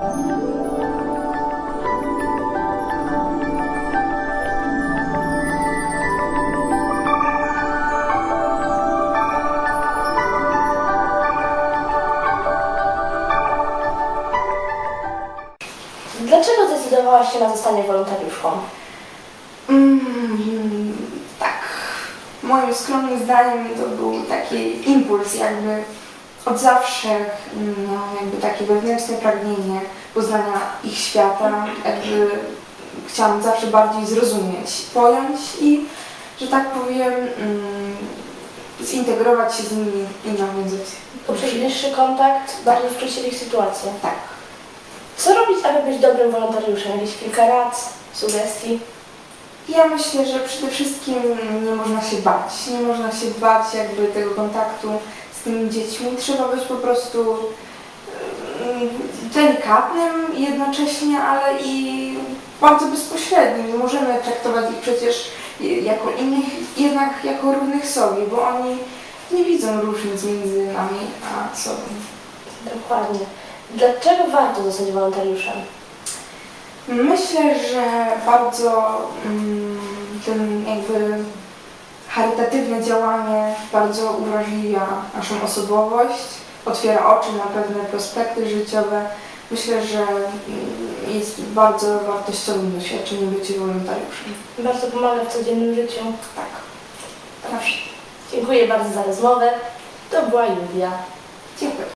Dlaczego zdecydowałaś się na zostanie wolontariuszką? Mm, tak. Moim skromnym zdaniem to był taki impuls jakby od zawsze mm, no, jakby takie wewnętrzne pragnienie poznania ich świata, jakby chciałam zawsze bardziej zrozumieć, pojąć i, że tak powiem, mm, zintegrować się z nimi i nawiązać. Poprzez bliższy kontakt bardziej wczuć się w ich sytuację. Tak. Co robić, aby być dobrym wolontariuszem? Jakieś kilka rad, sugestii? Ja myślę, że przede wszystkim nie można się bać. Nie można się bać jakby tego kontaktu z tymi dziećmi. Trzeba być po prostu delikatnym jednocześnie, ale i bardzo bezpośrednim. Nie możemy traktować ich przecież jako innych, jednak jako równych sobie, bo oni nie widzą różnic między nami a sobą. Dokładnie. Dlaczego warto zostać wolontariuszem? Myślę, że bardzo mm, charytatywne działanie bardzo uwrażliwia naszą osobowość, otwiera oczy na pewne prospekty życiowe. Myślę, że jest bardzo wartościowym doświadczeniem bycie wolontariuszem. Bardzo pomaga w codziennym życiu. Tak. Proszę. Dziękuję bardzo za rozmowę. To była Julia. Dziękuję.